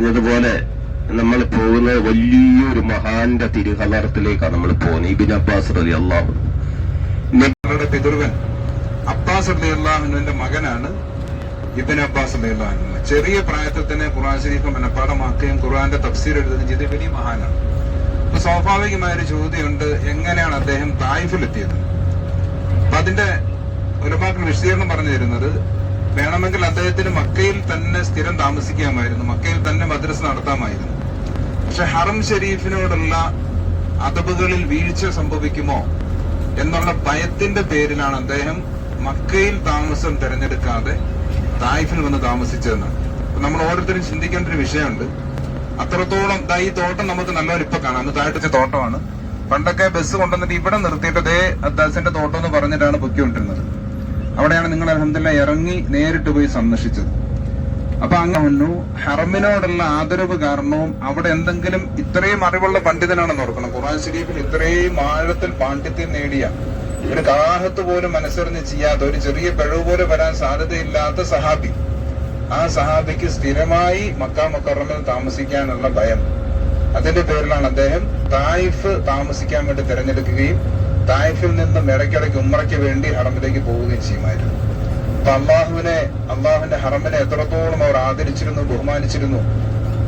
പറഞ്ഞതുപോലെ നമ്മൾ പോകുന്നത് വലിയൊരു മഹാന്റെ തിരുഹലറത്തിലേക്കാണ് നമ്മൾ പോകുന്നത്. ഇബിൻ അബ്ബാസ് റലി അള്ളാഹു പിതൃവൻ അബ്ബാസ് അള്ളാഹുവിന്റെ മകനാണ് ഇബിൻ അബ്ബാസ് അലി അള്ളാഹു ചെറിയ പ്രായത്തിൽ തന്നെ ഖുർആൻ ശരീഫ് മനഃപ്പാടമാക്കുകയും ഖുർആന്റെ തഫ്സീർ എഴുതുകയും ചെയ്ത് വലിയ മഹാനാണ്. അപ്പൊ സ്വാഭാവികമായ ഒരു ചോദ്യമുണ്ട് എങ്ങനെയാണ് അദ്ദേഹം തായിഫിലെത്തിയത്? അപ്പൊ അതിന്റെ ഒരുപാട് വിശദീകരണം പറഞ്ഞു തരുന്നത് വേണമെങ്കിൽ അദ്ദേഹത്തിന് മക്കയിൽ തന്നെ സ്ഥിരം താമസിക്കാമായിരുന്നു. മക്കയിൽ തന്നെ മദ്രസ നടത്താമായിരുന്നു. പക്ഷെ ഹറം ഷെരീഫിനോടുള്ള അതബുകളിൽ വീഴ്ച സംഭവിക്കുമോ എന്നുള്ള ഭയത്തിന്റെ പേരിലാണ് അദ്ദേഹം മക്കയിൽ താമസം തിരഞ്ഞെടുക്കാതെ തായിഫിൽ വന്ന് താമസിച്ചതെന്നാണ് നമ്മൾ ഓരോരുത്തരും ചിന്തിക്കേണ്ട ഒരു വിഷയമുണ്ട്. അത്രത്തോളം ഈ തോട്ടം നമുക്ക് നല്ലൊരു ഇപ്പൊ കാണാം. അന്ന് താഴ്ത്തിച്ച തോട്ടമാണ്. പണ്ടൊക്കെ ബസ് കൊണ്ടുവന്നിട്ട് ഇവിടെ നിർത്തിയിട്ട് അതേ അദ്ദാസിന്റെ തോട്ടം എന്ന് പറഞ്ഞിട്ടാണ് പൊക്കിക്കൊണ്ടിരുന്നത് അവിടെയാണ് നിങ്ങൾ അലഹമില്ല ഇറങ്ങി നേരിട്ട് പോയി സന്ദർശിച്ചത്. അപ്പൊ അങ്ങനെ ഹറമിനോടുള്ള ആദരവ് കാരണവും അവിടെ എന്തെങ്കിലും ഇത്രയും അറിവുള്ള പണ്ഡിതനാണെന്ന് ഓർക്കണം. ഖുർആൻ ഷരീഫിൽ ഇത്രയും ആഴത്തിൽ പാണ്ഡിത്യം നേടിയ ഒരു കാഹത്ത് പോലും മനസ്സറിഞ്ഞ് ചെയ്യാത്ത ഒരു ചെറിയ പിഴവ് പോലെ വരാൻ സാധ്യതയില്ലാത്ത സഹാബി. ആ സഹാബിക്ക് സ്ഥിരമായി മക്ക മക്കറമിൽ താമസിക്കാനുള്ള ഭയം. അതിന്റെ പേരിലാണ് അദ്ദേഹം തായിഫ് താമസിക്കാൻ വേണ്ടി തിരഞ്ഞെടുക്കുകയും തായിഫിൽ നിന്നും ഇടയ്ക്കിടയ്ക്ക് ഉമ്മറയ്ക്ക് വേണ്ടി ഹറമിലേക്ക് പോവുകയും ചെയ്യുമായിരുന്നു. അപ്പൊ അള്ളാഹുവിനെ അള്ളാഹുവിന്റെ ഹറമിനെ എത്രത്തോളം അവർ ആദരിച്ചിരുന്നു ബഹുമാനിച്ചിരുന്നു.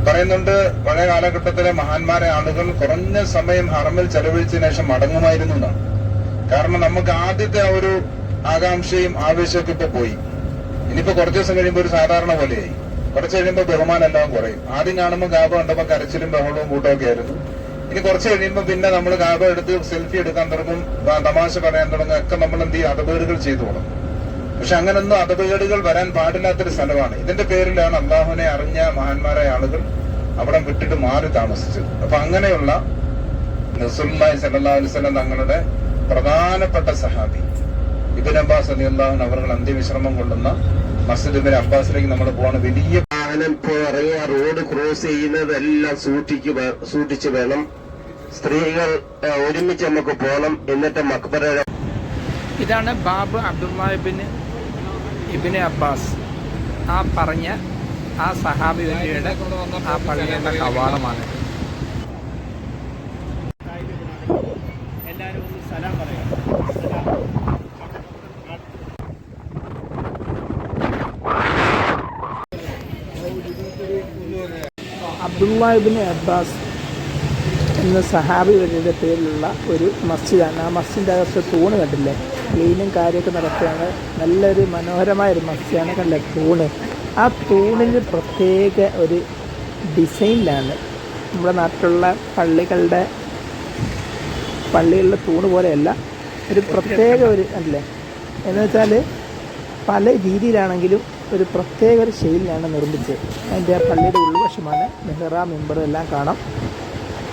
പറയുന്നുണ്ട് പഴയ കാലഘട്ടത്തിലെ മഹാന്മാരെ ആളുകൾ കുറഞ്ഞ സമയം ഹറമിൽ ചെലവഴിച്ചതിനു ശേഷം മടങ്ങുമായിരുന്നു എന്നാണ്. കാരണം നമുക്ക് ആദ്യത്തെ ആ ഒരു ആകാംക്ഷയും ആവേശമൊക്കെ ഇപ്പൊ പോയി. ഇനിയിപ്പോ കുറച്ച് ദിവസം കഴിയുമ്പോൾ ഒരു സാധാരണ പോലെയായി. കുറച്ച് കഴിയുമ്പോൾ ബഹുമാനം എല്ലാം കുറയും. ആദ്യം കാണുമ്പോൾ ഗാബ കണ്ടപ്പോൾ കരച്ചിലും ബഹളവും കൂട്ടമൊക്കെ ആയിരുന്നു. ഇനി കുറച്ച് കഴിയുമ്പോൾ പിന്നെ നമ്മൾ കാബ എടുത്ത് സെൽഫി എടുക്കാൻ തുടങ്ങും തമാശ പറയാൻ തുടങ്ങും ഒക്കെ നമ്മൾ എന്ത് ചെയ്യും? അതപേടുകൾ ചെയ്തു തുടങ്ങും. പക്ഷെ അങ്ങനൊന്നും അതപേടുകൾ വരാൻ പാടില്ലാത്തൊരു സ്ഥലമാണ്. ഇതിന്റെ പേരിലാണ് അള്ളാഹുവിനെ അറിഞ്ഞ മഹാന്മാരായ ആളുകൾ അവിടെ വിട്ടിട്ട് മാറി താമസിച്ചത്. അപ്പൊ അങ്ങനെയുള്ള നസുല്ലായി സല്ലാ അലുസലം തങ്ങളുടെ പ്രധാനപ്പെട്ട സഹാബി ഇബിൻ അബ്ബാസ് അലി അള്ളാഹുൻ അവർ അന്ത്യവിശ്രമം കൊള്ളുന്ന മസ്ജിദ് ഇബിൻ അബ്ബാസിലേക്ക് നമ്മൾ പോകണ വലിയ വാഹനം ഇറങ്ങിയ റോഡ് ക്രോസ് ചെയ്യുന്നതെല്ലാം സൂക്ഷിക്കുക സൂക്ഷിച്ച് വേണം. സ്ത്രീകൾ ഒരുമിച്ച് നമുക്ക് പോകണം എന്നിട്ട് മക്ബറയുടെ ഇതാണ് ബാബു അബ്ദുല്ലാഹിബിന് ഇബിന് അബ്ബാസ്. ആ പറഞ്ഞ ആ സഹാബി വലിയുടെ ആ പള്ളിയുടെ കവാടമാണ്. അബ്ദുല്ലാഹിബിന് അബ്ബാസ് എന്ന സഹാബി വല്യയുടെ പേരിലുള്ള ഒരു മസ്ജിദാണ്. ആ മസ്ജിദിന്റെ അകത്ത് തൂണ് കണ്ടില്ലേ? ക്ലീനും കാര്യമൊക്കെ നടക്കുകയാണ്. നല്ലൊരു മനോഹരമായ ഒരു മസ്ജിദാണ് കണ്ടില്ലേ തൂണ്. ആ തൂണിന് പ്രത്യേക ഒരു ഡിസൈനിലാണ്. നമ്മുടെ നാട്ടിലുള്ള പള്ളികളുടെ പള്ളികളിലെ തൂണ് പോലെയല്ല. ഒരു പ്രത്യേക ഒരു അല്ലേ? എന്ന് വെച്ചാൽ പല രീതിയിലാണെങ്കിലും ഒരു പ്രത്യേക ഒരു ശൈലിയാണ് നിർമ്മിച്ചത്. അതിന്റെ പള്ളിയുടെ ഉൾവശമാണ് മെഹ്റ മെമ്പർ എല്ലാം കാണാം.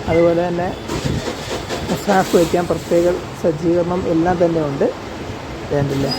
അതുപോലെ തന്നെ മുസാഫ് വയ്ക്കാൻ പ്രത്യേക സജ്ജീകരണം എല്ലാം തന്നെ ഉണ്ട്. വേണ്ടില്ലേ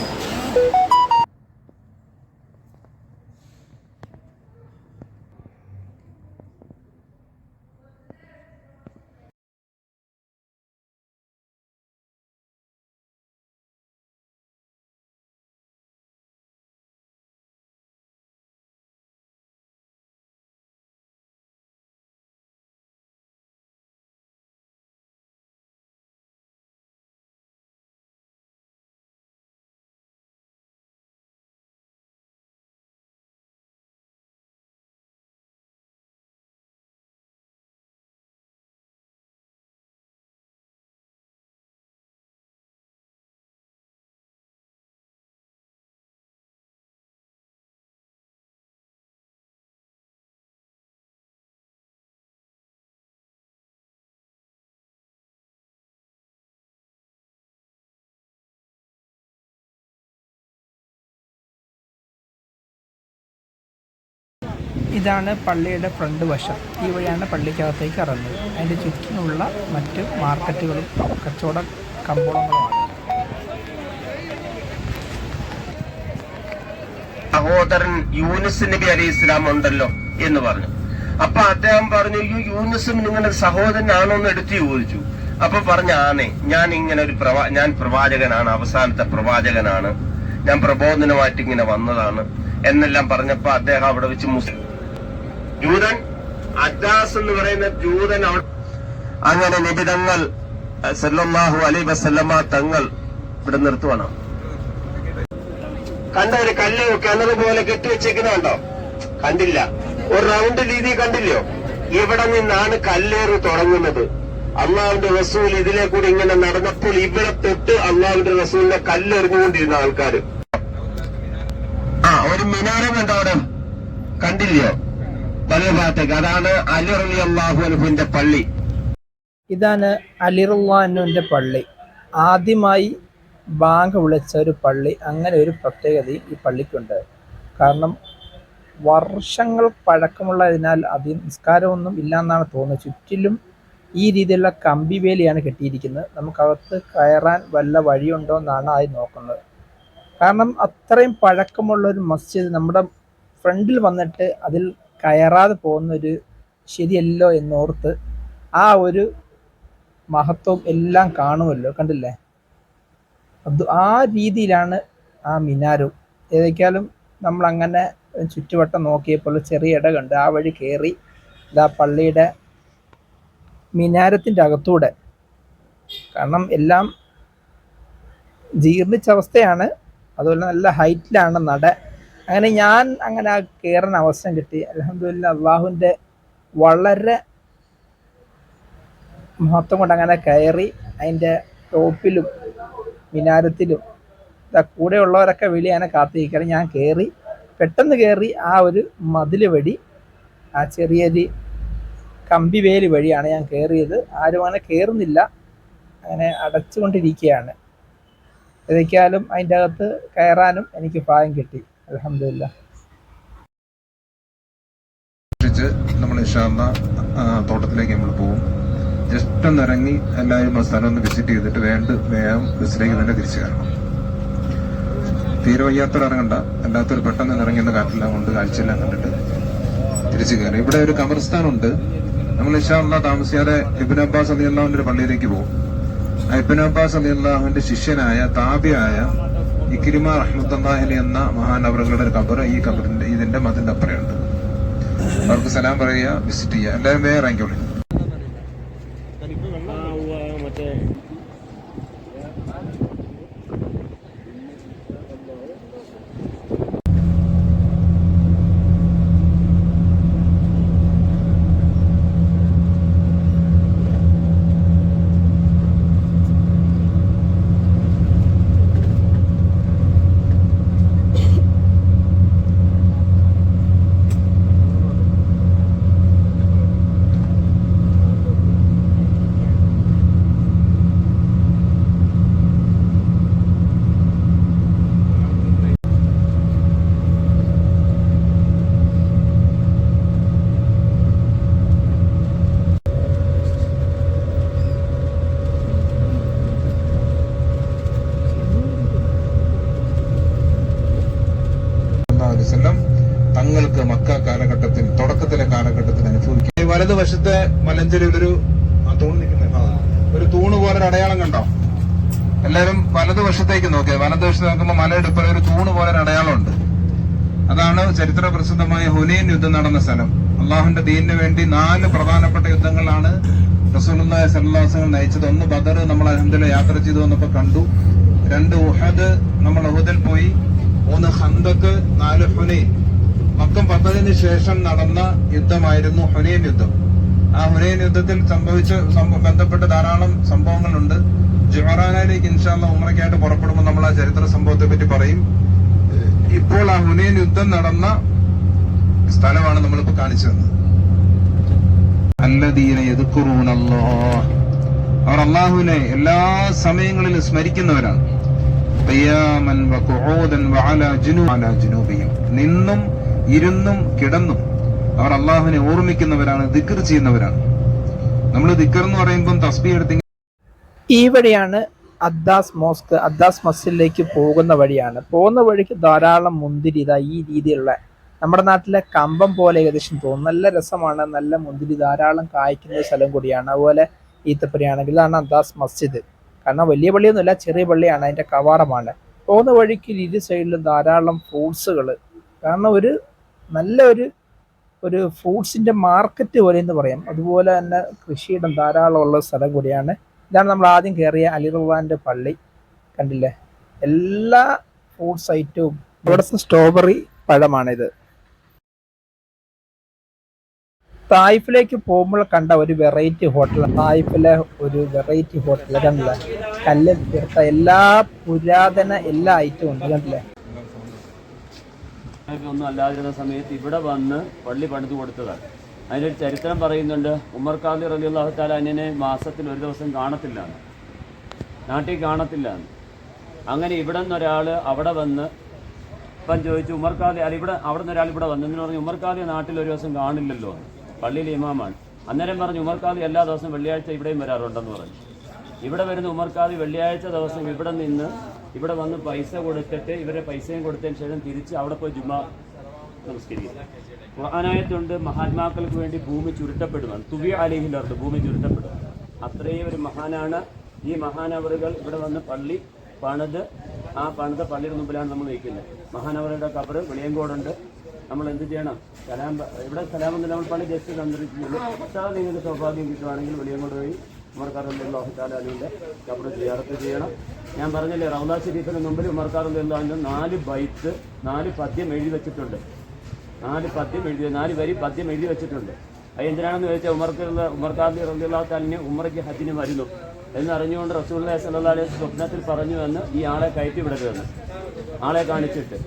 ഇതാണ് പള്ളിയുടെ ഫ്രണ്ട് വശം. ഈ വഴിയാണ് പള്ളിക്കകത്തേക്ക് ഇറങ്ങുന്നത്. അതിന്റെ ചുറ്റിനുള്ള മറ്റ് മാർക്കറ്റുകളും കച്ചവട കമ്പോളങ്ങളുമാണ്. സഹോദരൻ യൂനിസ് നബി അലൈഹി ഇസ്ലാം ഉണ്ടല്ലോ എന്ന് പറഞ്ഞു. അപ്പൊ അദ്ദേഹം പറഞ്ഞു "അയ്യോ, യൂനിസും നിങ്ങളുടെ സഹോദരനാണോ എന്ന് എടുത്തു ചോദിച്ചു. അപ്പൊ പറഞ്ഞ ആണേ ഞാൻ ഇങ്ങനെ ഒരു പ്രവാ ഞാൻ പ്രവാചകനാണ് അവസാനത്തെ പ്രവാചകനാണ്. ഞാൻ പ്രബോധനമായിട്ട് ഇങ്ങനെ വന്നതാണ്. എന്നെല്ലാം പറഞ്ഞപ്പോ അദ്ദേഹം അവിടെ വെച്ച് മുസ്ലിം ജൂതൻ അജാസ് എന്ന് പറയുന്ന ജൂതൻ അവിടെ അങ്ങനെ നിബിതങ്ങൾ സല്ലാഹു അലൈ വസല്ലമ തങ്ങൾ ഇവിടെ നിർത്തുവാണ്. കണ്ട ഒരു കല്ല് കിണർ പോലെ കെട്ടിവെച്ചേക്കുന്നുണ്ടോ കണ്ടില്ല. ഒരു റൗണ്ട് രീതി കണ്ടില്ലയോ? ഇവിടെ നിന്നാണ് കല്ലേറ് തുടങ്ങുന്നത്? അള്ളാവിന്റെ റസൂൽ ഇതിലെ കൂടി ഇങ്ങനെ നടന്നപ്പോൾ ഇവിടെ തൊട്ട് അള്ളാവിന്റെ റസൂലിനെ കല്ലെറിഞ്ഞുകൊണ്ടിരുന്ന ആൾക്കാർ ആ ഒരു മിനാരം കണ്ടോ അവിടെ? കണ്ടില്ലയോ? ഭാഗത്തേക്ക് അതാണ് അലി പള്ളി. ഇതാണ് അലിറുല്ലാനുവിന്റെ പള്ളി. ആദ്യമായി ബാങ്ക് വിളിച്ച ഒരു പള്ളി അങ്ങനെ ഒരു പ്രത്യേകത ഈ പള്ളിക്കുണ്ട്. കാരണം വർഷങ്ങൾ പഴക്കമുള്ളതിനാൽ അതിൽ നിസ്കാരമൊന്നും ഇല്ലയെന്നാണ് തോന്നുന്നത്. ചുറ്റിലും ഈ രീതിയിലുള്ള കമ്പി വേലിയാണ് കെട്ടിയിരിക്കുന്നത്. നമുക്കകത്ത് കയറാൻ വല്ല വഴിയുണ്ടോ എന്നാണ് ആദ്യം നോക്കുന്നത്. കാരണം അത്രയും പഴക്കമുള്ള ഒരു മസ്ജിദ് നമ്മുടെ ഫ്രണ്ടിൽ വന്നിട്ട് അതിൽ കയറാതെ പോകുന്നൊരു ശരിയല്ലോ എന്നോർത്ത് ആ ഒരു മഹത്വം എല്ലാം കാണുമല്ലോ കണ്ടില്ലേ? അത് ആ രീതിയിലാണ് ആ മിനാരും. ഏതൊക്കെയാലും നമ്മൾ അങ്ങനെ ചുറ്റുവട്ടം നോക്കിയപ്പോൾ ചെറിയ ഇട കണ്ട് ആ വഴി കയറി ഇതാ പള്ളിയുടെ മിനാരത്തിന്റെ അകത്തൂടെ. കാരണം എല്ലാം ജീർണിച്ച അവസ്ഥയാണ്. അതുപോലെ നല്ല ഹൈറ്റിലാണ് നട. അങ്ങനെ ഞാൻ അങ്ങനെ ആ കയറുന്ന അവസരം കിട്ടി. അലഹമില്ല അള്ളാഹുവിന്റെ വളരെ മഹത്വം കൊണ്ട് അങ്ങനെ കയറി അതിന്റെ ടോപ്പിലും മിനാരത്തിലും ഇതാ കൂടെയുള്ളവരൊക്കെ അങ്ങനെ കാത്തിരിക്കണം ഞാൻ കയറി പെട്ടെന്ന് കയറി ആ ഒരു മതിൽ വഴി ആ ചെറിയൊരു കമ്പി വേലി വഴിയാണ് ഞാൻ കയറിയത്. ആരും അങ്ങനെ കയറുന്നില്ല. അങ്ങനെ അടച്ചുകൊണ്ടിരിക്കുകയാണ്. ഏതൊക്കെയാലും അതിന്റെ അകത്ത് കയറാനും എനിക്ക് ഭാഗ്യം കിട്ടി. അലഹമില്ല നമ്മൾ ഇഷാന്ന തോട്ടത്തിലേക്ക് നമ്മൾ പോകും ജസ്റ്റ് ഒന്ന് ഇറങ്ങി എല്ലാവരും ആ സ്ഥലം ഒന്ന് വിസിറ്റ് ചെയ്തിട്ട് വേണ്ട വേഗം ബസ്സിലേക്ക് തന്നെ തിരിച്ചു കയറണം. തീരെ വയ്യാത്തവർ ഇറങ്ങണ്ട. അല്ലാത്തവർ പെട്ടെന്ന് ഇറങ്ങി ഒന്ന് കാറ്റെല്ലാം കൊണ്ട് കാഴ്ചയെല്ലാം കണ്ടിട്ട് തിരിച്ചു കയറി. ഇവിടെ ഒരു കബർസ്ഥാനുണ്ട്. നമ്മൾ ഇഷാന്ന താമസിയാതെ ഇബിൻ അബ്ബാസ് അലി അള്ളാഹുവിന്റെ ഒരു പള്ളിയിലേക്ക് പോകും ഇബിൻ അബ്ബാസ് അലി അള്ളാഹുവിന്റെ ശിഷ്യനായ താബിയായ ഇക്കിരിമ റഹ്മത്തല്ലാഹലി എന്ന മഹാനവറുകളുടെ ഒരു കബർ ഈ കബറിന്റെ ഇതിന്റെ മതിന്റെ അപ്പുറയുണ്ട്. അവർക്ക് സലാം പറയുക വിസിറ്റ് ചെയ്യുക. എല്ലാവരും വേറെ ഇറങ്ങിക്കോളി. മലഞ്ചെരിയിൽ ഒരു തൂണ് നിൽക്കുന്ന. ഒരു തൂണ് പോലെ ഒരു അടയാളം കണ്ടോ? എല്ലാവരും വലതുവശത്തേക്ക് നോക്കിയത് വലതുവശത്ത് നോക്കുമ്പോൾ മലയെടുപ്പിൽ ഒരു തൂണ് പോലെ ഒരു അടയാളമുണ്ട്. അതാണ് ചരിത്ര പ്രസിദ്ധമായ ഹുനൈൻ യുദ്ധം നടന്ന സ്ഥലം. അള്ളാഹുന്റെ ദീനിന് വേണ്ടി നാല് പ്രധാനപ്പെട്ട യുദ്ധങ്ങളാണ് റസൂലുള്ളാഹി സ്വല്ലല്ലാഹു അലൈഹി വസല്ലം നയിച്ചത്. ഒന്ന് ബദർ നമ്മൾ അൽഹംദുലില്ലാ യാത്ര ചെയ്തു വന്നപ്പോൾ കണ്ടു. രണ്ട് ഉഹദ് നമ്മൾ ഉഹദിൽ പോയി. മൂന്ന് ഹന്തക്ക് നാല് ഹുനൈൻ. മക്കം പത്തതിന് ശേഷം നടന്ന യുദ്ധമായിരുന്നു ഹുനൈൻ യുദ്ധം. ആ ഹുനൈൻ യുദ്ധത്തിൽ സംഭവിച്ച ബന്ധപ്പെട്ട ധാരാളം സംഭവങ്ങളുണ്ട്. ജുഹറാനയിലേക്ക് ഇൻഷാല്ല ഉമ്രയ്ക്കായിട്ട് പുറപ്പെടുമ്പോൾ നമ്മൾ ആ ചരിത്ര സംഭവത്തെ പറ്റി പറയും. ഇപ്പോൾ ആ ഹുനൈൻ യുദ്ധം നടന്ന സ്ഥലമാണ് നമ്മളിപ്പോ കാണിച്ചു തന്നത്. അല്ലദീന അല്ലാഹ് അവർ അള്ളാഹുവിനെ എല്ലാ സമയങ്ങളിലും സ്മരിക്കുന്നവരാണ്. നിന്നും ഇരുന്നും കിടന്നും അവർ അള്ളാഹുവിനെ ഓർമ്മിക്കുന്നവരാണ് ദിക്കർ ചെയ്യുന്നവരാണ്. നമ്മൾ ദിക്കർ എന്ന് പറയുമ്പം തസ്ബി എടുത്തെങ്കിൽ ഈ വഴിയാണ് അദ്ദാസ് മോസ്ക് അദ്ദാസ് മസ്ജിദിലേക്ക് പോകുന്ന വഴിയാണ്. പോകുന്ന വഴിക്ക് ധാരാളം മുന്തിരി ഇതാ ഈ രീതിയിലുള്ള നമ്മുടെ നാട്ടിലെ കമ്പം പോലെ ഏകദേശം തോന്നും നല്ല രസമാണ് നല്ല മുന്തിരി ധാരാളം കായ്ക്കുന്ന സ്ഥലം കൂടിയാണ്. അതുപോലെ ഈത്തപ്പുരയാണെങ്കിൽ ഇതാണ് അദ്ദാസ് മസ്ജിദ്. കാരണം വലിയ പള്ളിയൊന്നുമില്ല ചെറിയ പള്ളിയാണ് അതിന്റെ കവാടമാണ്. പോകുന്ന വഴിക്ക് ഇരു സൈഡിലും ധാരാളം ഫ്രൂട്ട്സുകൾ കാരണം ഒരു നല്ല ഒരു ഒരു ഫ്രൂട്ട്സിന്റെ മാർക്കറ്റ് പോലെ എന്ന് പറയാം. അതുപോലെ തന്നെ കൃഷിയിടം ധാരാളമുള്ള സ്ഥലം കൂടിയാണ്. ഇതാണ് നമ്മൾ ആദ്യം കയറിയ അലിറുവാന്റെ പള്ളി. കണ്ടില്ലേ? എല്ലാ ഫ്രൂട്ട്സ് ഐറ്റവും ഇവിടുത്തെ സ്ട്രോബെറി പഴമാണിത്. തായ്ഫിലേക്ക് പോകുമ്പോൾ കണ്ട ഒരു വെറൈറ്റി ഹോട്ടൽ. തായ്ഫിലെ ഒരു വെറൈറ്റി ഹോട്ടൽ. കണ്ടില്ല? കല്ലിൽ തീർത്ത എല്ലാ പുരാതന എല്ലാ ഐറ്റവും ഉണ്ട്. കണ്ടില്ലേ? ഒന്നും അല്ലാതിരുന്ന സമയത്ത് ഇവിടെ വന്ന് പള്ളി പണിത് കൊടുത്തതാണ്. അതിനൊരു ചരിത്രം പറയുന്നുണ്ട് ഉമർ ഖാദി റലി അള്ളാഹുത്താല അന്യനെ മാസത്തിൽ ഒരു ദിവസം കാണത്തില്ല നാട്ടിൽ കാണത്തില്ല അങ്ങനെ ഇവിടെ നിന്നൊരാൾ അവിടെ വന്ന് ഇപ്പം ചോദിച്ചു ഉമർ ഖാദി അല്ല ഇവിടെ അവിടെ നിന്ന് ഒരാൾ ഇവിടെ വന്നു. എന്ന് പറഞ്ഞു ഉമർ നാട്ടിൽ ഒരു ദിവസം കാണില്ലല്ലോ. പള്ളിയിൽ ഇമാമാണ്. അന്നേരം പറഞ്ഞു ഉമർ എല്ലാ ദിവസവും വെള്ളിയാഴ്ച ഇവിടെയും വരാറുണ്ടെന്ന് പറഞ്ഞു. ഇവിടെ വരുന്ന ഉമർ വെള്ളിയാഴ്ച ദിവസം ഇവിടെ നിന്ന് ഇവിടെ വന്ന് പൈസ കൊടുത്തിട്ട് ഇവരെ പൈസയും കൊടുത്തതിന് ശേഷം തിരിച്ച് അവിടെ പോയി ജുമാ നമസ്കരിക്കും. ഖുർആാനായത്തുണ്ട് മഹാത്മാക്കൾക്ക് വേണ്ടി ഭൂമി ചുരുട്ടപ്പെടുവാണ്. തുവി അലിഹിലർത്ത് ഭൂമി ചുരുട്ടപ്പെടുക അത്രയും ഒരു മഹാനാണ്. ഈ മഹാനവറുകൾ ഇവിടെ വന്ന് പള്ളി പണിത് ആ പണിത പള്ളിയുടെ മുമ്പിലാണ് നമ്മൾ നിൽക്കുന്നത്. മഹാനവറുടെ കബറ് വെളിയങ്കോടുണ്ട്. നമ്മൾ എന്ത് ചെയ്യണം? സലാം ഇവിടെ സലാം എന്ന് നമ്മൾ പള്ളി ജസ്റ്റ് പക്ഷേ നിങ്ങൾക്ക് സൗഭാഗ്യം കിട്ടുവാണെങ്കിൽ വെളിയങ്കോട് പോയി ഉമർക്കാറുള്ള കബറ് ജിയാറത്ത് ചെയ്യണം. ഞാൻ പറഞ്ഞില്ലേ റൗദ ഷരീഫിന് മുമ്പിൽ ഉമർക്കാറുള്ള നാല് ബൈത്ത് നാല് പദ്യം എഴുതി വെച്ചിട്ടുണ്ട്. നാല് പദ്യം എഴുതി നാല് വരി പദ്യം എഴുതി വെച്ചിട്ടുണ്ട്. അത് എന്തിനാണെന്ന് ചോദിച്ചാൽ ഉമർക്ക് ഉമർക്കാർ റബിയുള്ള താലിന് ഉമർക്ക് ഹജ്ജിന് വരുന്നു. എന്ന് അറിഞ്ഞുകൊണ്ട് റസൂള്ളി സല്ലാ അലൈഹി സ്വപ്നത്തിൽ പറഞ്ഞു എന്ന് ഈ ആളെ കയറ്റി വിടരുതെന്ന് ആളെ കാണിച്ചിട്ട്.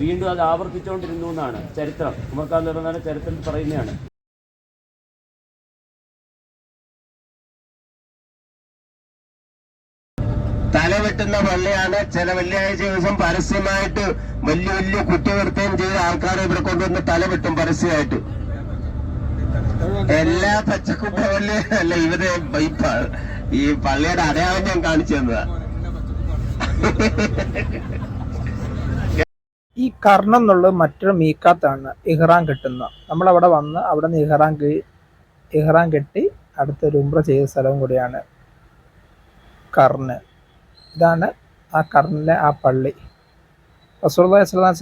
വീണ്ടും അത് ആവർത്തിച്ചുകൊണ്ടിരുന്നു എന്നാണ് ചരിത്രം. ഉമർക്കാർ റഹ്മാന്റെ ചരിത്രത്തിൽ പറയുന്നതാണ്. തല വെട്ടുന്ന പള്ളിയാണ്. ചില വെള്ളിയാഴ്ച ദിവസം പരസ്യമായിട്ട് വലിയ വലിയ കുറ്റകൃത്യം ചെയ്ത ആൾക്കാരെ ഇവിടെ കൊണ്ടുവന്ന് തലവെട്ടും പരസ്യമായിട്ട്. എല്ലാ പച്ചക്കുട്ട പള്ളി അല്ല ഇവർ ഈ പള്ളിയുടെ അടയാളം ഞാൻ കാണിച്ചു തന്നതാ. ഈ കർണം എന്നുള്ളത് മറ്റൊരു മീക്കാത്താണ്. ഇഹ്റാം കെട്ടുന്ന. നമ്മളവിടെ വന്ന് അവിടെ നിന്ന് ഇഹ്റാം ഇഹ്റാൻ കെട്ടി അടുത്തൊരു ഉംറ ചെയ്ത സ്ഥലവും കൂടിയാണ് കർണ്. ഇതാണ് ആ കടലിലെ ആ പള്ളി. റസൂർ അലൈഹി സ്വലാം